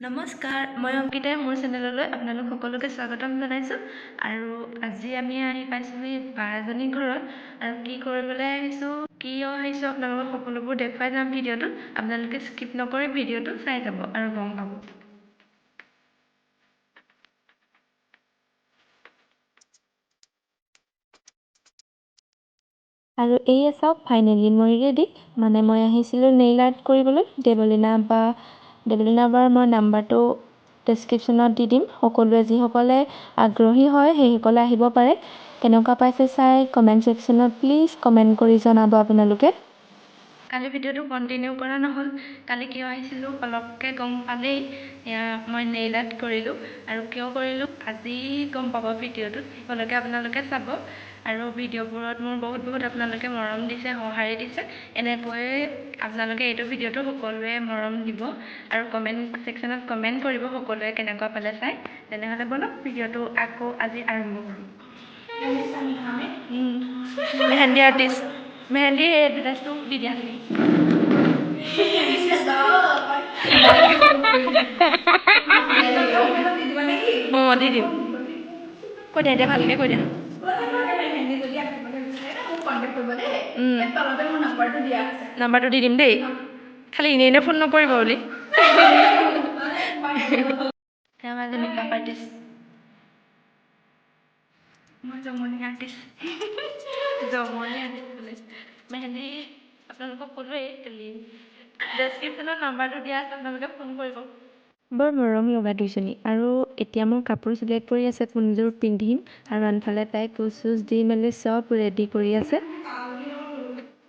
নমস্কাৰ মই অংকিতাই মোৰ চেনেললৈ আপোনালোক সকলোকে স্বাগতম জনাইছোঁ। আৰু আজি আমি আহি পাইছোঁহি বা এজনীৰ ঘৰত। আৰু কি কৰিবলৈ আহিছোঁ কিয় আহিছোঁ আপোনালোকক সকলোবোৰ দেখুৱাই যাম ভিডিঅ'টোত। আপোনালোকে স্কিপ নকৰি ভিডিঅ'টো চাই যাব আৰু গম পাব। আৰু এইয়া চাওক ফাইনেলি মই ৰেডি মানে মই আহিছিলোঁ নেইল আৰ্ট কৰিবলৈ দেৱলীনা বা বাৰ মই নাম্বাৰটো ডেছক্ৰিপশ্যনত দি দিম। সকলোৱে যিসকলে আগ্ৰহী হয় সেইসকলে আহিব পাৰে। কেনেকুৱা পাইছে চাই কমেণ্ট ছেকশ্যনত প্লিজ কমেণ্ট কৰি জনাব আপোনালোকে। কালি ভিডিঅ'টো কণ্টিনিউ কৰা নহ'ল। কালি কিয় আহিছিলোঁ অলপকৈ গম পালেই। মই নেইল আৰ্ট কৰিলোঁ আৰু কিয় কৰিলোঁ আজি গম পাব ভিডিঅ'টোত। শেষলৈকে আপোনালোকে চাব আৰু ভিডিঅ'বোৰত মোৰ বহুত বহুত আপোনালোকে মৰম দিছে সঁহাৰি দিছে। এনেকৈয়ে আপোনালোকে এইটো ভিডিঅ'টো সকলোৱে মৰম দিব আৰু কমেণ্ট ছেকশ্যনত কমেণ্ট কৰিব সকলোৱে কেনেকুৱা পালে চাই। তেনেহ'লে ব'লক ভিডিঅ'টো আকৌ আজি আৰম্ভ কৰোঁ। মেহেন্দী আৰ্টিষ্ট মেহেন্দীৰ এড্ৰেছটো দি দিয়া অঁ দি দিম কৈ দিয়া এতিয়া ভালকৈ কৈ দিয়া নাম্বাৰটো দি দিম দেই খালি এনেই এনেই ফোন নকৰিব বুলি তেওঁ এজনী মেকআপ আৰ্টিষ্ট মই জমনি আৰ্টিষ্ট জমনি মেহেন্দী আপোনালোকক ক'লোৱেই লিংক ডেছক্ৰিপশ্যনত নাম্বাৰটো দিয়া আছে আপোনালোকে ফোন কৰিব বৰ মৰমী লগা দুইজনী আৰু এতিয়া মোৰ কাপোৰ চিলেক্ট কৰি আছে কোনযোৰ পিন্ধিম আৰু আনফালে তাই পোজ চোজ দি মেলি চব ৰেডি কৰি আছে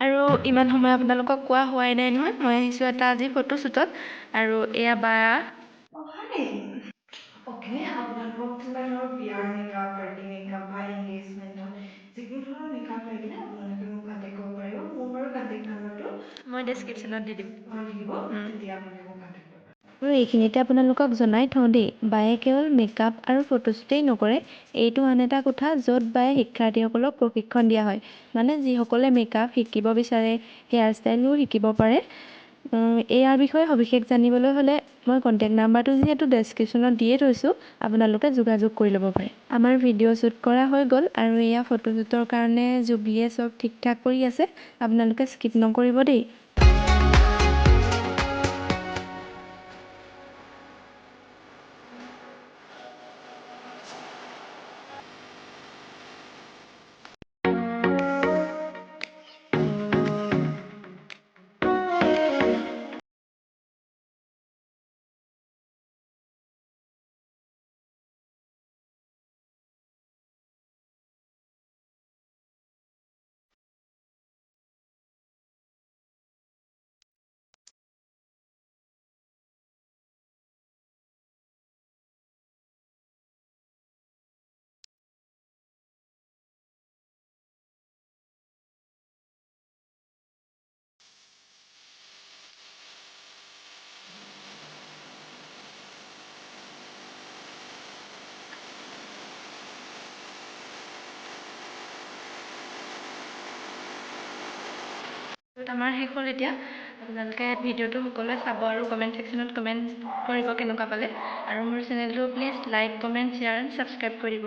আৰু ইমান সময় আপোনালোকক কোৱা হোৱাই নাই নহয় মই আহিছোঁ এটা আজি ফটোশ্বুটত আৰু এয়া বা আপোনালোকক ধৰণৰ মেকআপ লাগিলে আপোনালোকে মোক কণ্টেক্ট কৰিব পাৰিব মোৰ বাৰু কণ্টেক্ট নাম্বাৰটো মই ডেছক্ৰিপশ্যনত দি দিম অঁ দি দিব তেতিয়া আপোনালোকে মোক কণ্টেক্ট কৰিব আৰু এইখিনিতে আপোনালোকক জনাই থওঁ দেই বায়ে কেৱল মেকআপ আৰু ফটোশ্বুটেই নকৰে। এইটো আন এটা কোঠা য'ত বায়ে শিক্ষাৰ্থীসকলক প্ৰশিক্ষণ দিয়া হয়। মানে যিসকলে মেকআপ শিকিব বিচাৰে হেয়াৰ ষ্টাইলো শিকিব পাৰে। ইয়াৰ বিষয়ে সবিশেষ জানিবলৈ হ'লে মই কণ্টেক্ট নাম্বাৰটো যিহেতু ডেছক্ৰিপশ্যনত দিয়ে থৈছোঁ আপোনালোকে যোগাযোগ কৰি ল'ব পাৰে। আমাৰ ভিডিঅ' শ্বুট কৰা হৈ গ'ল আৰু এয়া ফটোশ্বুটৰ কাৰণে জুবলিয়ে চব ঠিক ঠাক কৰি আছে। আপোনালোকে স্কিপ নকৰিব দেই। আমাৰ শেষ হ'ল এতিয়া। আপোনালোকে ভিডিঅ'টো সকলোৱে চাব আৰু কমেণ্ট ছেকশ্যনত কমেণ্ট কৰিব কেনেকুৱা পালে। আৰু মোৰ চেনেলটো please like comment share and subscribe কৰি দিব।